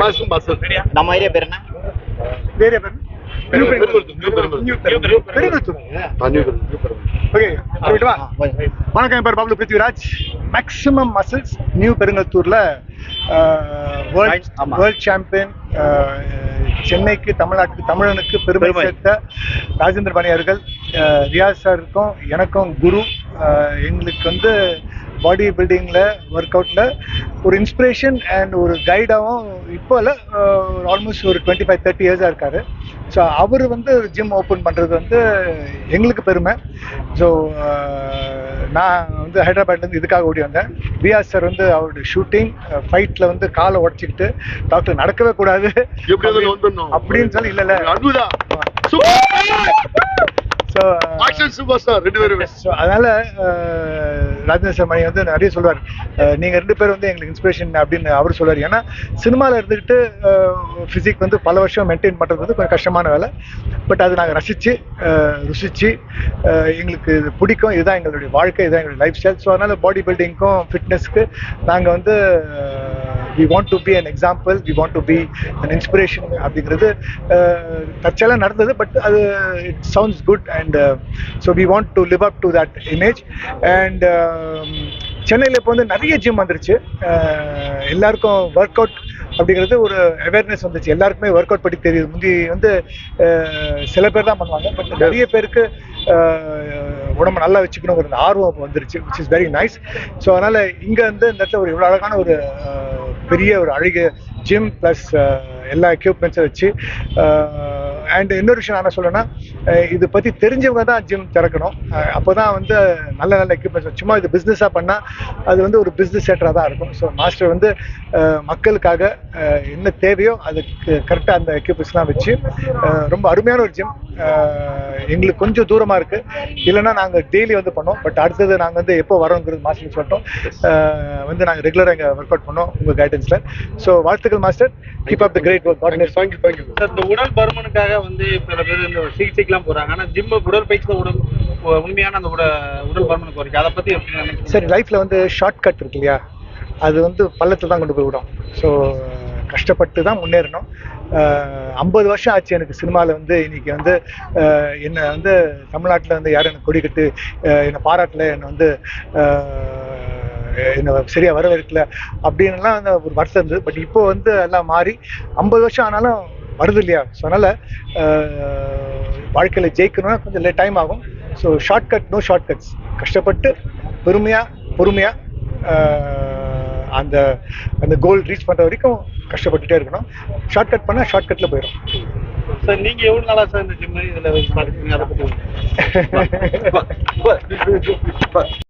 மாசம் மாசம் நம்ம ஏரியா பேர் என்ன வேற பேர் பெருங்குளத்தூர் ஓகே போயிட்டுவா ஆ, போய். வணக்கம் என் பேர் Babu Prithviraj maximum muscles new பெருங்கத்தூர்ல world champion சென்னைக்கு தமிழ்நாட்டுக்கு தமிழனுக்கு பெருமை. சேர்த்த ராஜேந்திர பாணி அவர்கள். அஹ், ரியாஸ் சாருக்கும் எனக்கும் குரு. அஹ், எங்களுக்கு வந்து பாடி பில்டிங்கில் ஒர்க் அவுட்டில் ஒரு இன்ஸ்பிரேஷன் அண்ட் ஒரு கைடாகவும் இப்போ இல்லை ஆல்மோஸ்ட் ஒரு டுவெண்ட்டி ஃபைவ் தேர்ட்டி இயர்ஸாக இருக்காரு. ஸோ அவர் வந்து ஜிம் ஓப்பன் பண்ணுறது வந்து எங்களுக்கு பெருமை. ஸோ நான் வந்து ஹைதராபாத்லேருந்து இதுக்காக ஓடி வந்தேன். பிஆர் சார் வந்து அவருடைய ஷூட்டிங் ஃபைட்டில் வந்து காலை உடச்சிக்கிட்டு டாக்டர் நடக்கவே கூடாது. அப்படின்னு சொல்லி இல்லை இல்லை. ஸோ அதனால ராஜேந்திர சர்மணி வந்து நிறைய சொல்லுவார். நீங்கள் நீங்க ரெண்டு பேரும் வந்து எங்களுக்கு இன்ஸ்பிரேஷன் அப்படின்னு அவர் சொல்லுவார். ஏன்னா சினிமாவில் இருந்துக்கிட்டு ஃபிசிக் வந்து பல வருஷம் மெயின்டைன் பண்ணுறது வந்து கொஞ்சம் கஷ்டமான வேலை. பட் அது நாங்கள் ரசித்து ருசித்து எங்களுக்கு இது பிடிக்கும். இதுதான் எங்களுடைய வாழ்க்கை இதுதான் எங்களுடைய லைஃப் ஸ்டைல் ஸோ அதனால பாடி பில்டிங்க்கும் ஃபிட்னஸ்க்கு நாங்கள் வந்து we want to be an example we want to be an inspiration அப்படிங்கிறது தற்செயலாக நடந்தது பட் அது it sounds good and so we want to live up to that image and சென்னையில் இப்போ வந்து நிறைய ஜிம் வந்துருச்சு. எல்லாருக்கும் ஒர்க் அவுட் அப்படிங்கிறது ஒரு அவேர்னஸ் வந்துச்சு. எல்லாருக்குமே ஒர்க் அவுட் பற்றி தெரியுது. முந்தி வந்து சில பேர் தான் பண்ணுவாங்க. பட் நிறைய பேருக்கு உடம்ப நல்லா வச்சுக்கணுங்கிற ஆர்வம் வந்துருச்சு which is very nice so அதனால் இங்கே வந்து இந்த இடத்துல ஒரு இவ்வளோ அழகான ஒரு பெரிய ஒரு அழகிய ஜிம் ப்ளஸ் எல்லா எக்யூப்மெண்ட்ஸும் வச்சு அண்ட் இன்னொரு விஷயம் என்ன சொல்லணும்னா இது பற்றி தெரிஞ்சவங்க தான் ஜிம் திறக்கணும். அப்போ தான் வந்து நல்ல நல்ல எக்யூப்மெண்ட்ஸ் சும்மா இது பிஸ்னஸாக பண்ணால் அது வந்து ஒரு பிஸ்னஸ் செட்டராக தான் இருக்கும். ஸோ மாஸ்டர் வந்து மக்களுக்காக என்ன தேவையோ அதுக்கு கரெக்டாக அந்த எக்யூப்மெண்ட்ஸ்லாம் வச்சு ரொம்ப அருமையான ஒரு ஜிம் எங்களுக்கு கொஞ்சம் தூரமாக இருக்குது இல்லைன்னா நாங்கள் டெய்லி வந்து பண்ணோம். பட் அடுத்தது நாங்கள் வந்து எப்போ வரோங்கிறது மாஸ்டர் சொல்லிட்டோம். வந்து நாங்கள் ரெகுலராக இங்கே ஒர்க் அவுட் பண்ணோம் உங்கள் கைடன்ஸில் ஸோ வாழ்த்துக்கள் master keep up the great work thank you thank you sir இந்த உடல் பருமனுக்காக வந்து சில பேர் இந்த சிகிச்சைக்கெல்லாம் போறாங்க. ஆனா ஜிம் உடற்பயிற்சி உடல் உண்மையான அந்த உட உடல் பருமனுக்கு குறைக்கும் அதை பத்தி எப்படி சரி லைஃப்ல வந்து ஷார்ட் கட் இருக்கு இல்லையா? அது வந்து பள்ளத்தில் தான் கொண்டு போய் விடும். ஸோ கஷ்டப்பட்டு தான் முன்னேறணும். ஐம்பது வருஷம் ஆச்சு எனக்கு சினிமாவில் வந்து இன்னைக்கு வந்து என்னை வந்து தமிழ்நாட்டில் வந்து யாரும் எனக்கு கொடி கட்டு என்னை பாராட்டில் என்னை வந்து என்னை சரியாக வரவேற்கல அப்படின்னுலாம் அந்த ஒரு வருத்தம் இருந்தது. பட் இப்போ வந்து எல்லாம் மாறி ஐம்பது வருஷம் ஆனாலும் வருது இல்லையா? ஸோ அதனால் வாழ்க்கையில் ஜெயிக்கணும்னா கொஞ்சம் லே டைம் ஆகும். So shortcut no shortcuts கஷ்டப்பட்டு பெருமையாக பொறுமையாக அந்த அந்த கோல் ரீச் பண்ணுற வரைக்கும் கஷ்டப்பட்டுட்டே இருக்கணும். ஷார்ட் கட் பண்ணால் ஷார்ட் கட்டில் போயிடும் சார் நீங்க எவ்வளவு நாளா சார் இந்த ஜிம் இதுல பாத்துக்கிறீங்க அதை பத்தி